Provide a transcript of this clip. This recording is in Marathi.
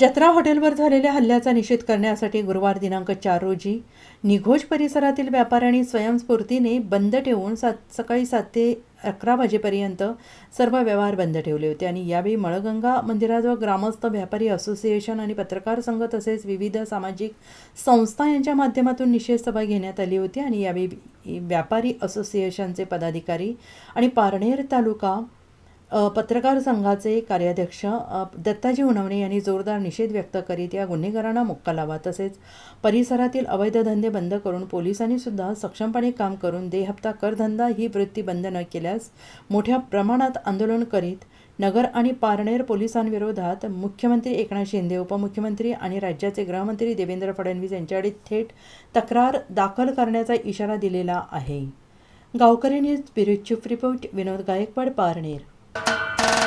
जत्रा हॉटेलवर झालेल्या हल्ल्याचा निषेध करण्यासाठी गुरुवार दिनांक चार रोजी निघोज परिसरातील व्यापाऱ्यांनी स्वयंस्फूर्तीने बंद ठेवून सात सकाळी सात ते अकरा वाजेपर्यंत सर्व व्यवहार बंद ठेवले होते. आणि यावेळी मळगंगा मंदिराजवळ ग्रामस्थ व्यापारी असोसिएशन आणि पत्रकार संघ तसेच विविध सामाजिक संस्था यांच्या माध्यमातून निषेध सभा घेण्यात आली होती. आणि यावेळी व्यापारी असोसिएशनचे पदाधिकारी आणि पारनेर तालुका पत्रकार संघाचे कार्याध्यक्ष दत्ताजी उनवणे यांनी जोरदार निषेध व्यक्त करीत या गुन्हेगारांना मुक्का लावा. तसेच परिसरातील अवैध धंदे बंद करून पोलिसांनी सुद्धा सक्षमपणे काम करून देहप्ता करधंदा ही वृत्ती बंद न केल्यास मोठ्या प्रमाणात आंदोलन करीत नगर आणि पारनेर पोलिसांविरोधात मुख्यमंत्री एकनाथ शिंदे उपमुख्यमंत्री आणि राज्याचे गृहमंत्री देवेंद्र फडणवीस यांच्याकडे थेट तक्रार दाखल करण्याचा इशारा दिलेला आहे. Gavkari news bureau report Vinod Gaikwad Parner.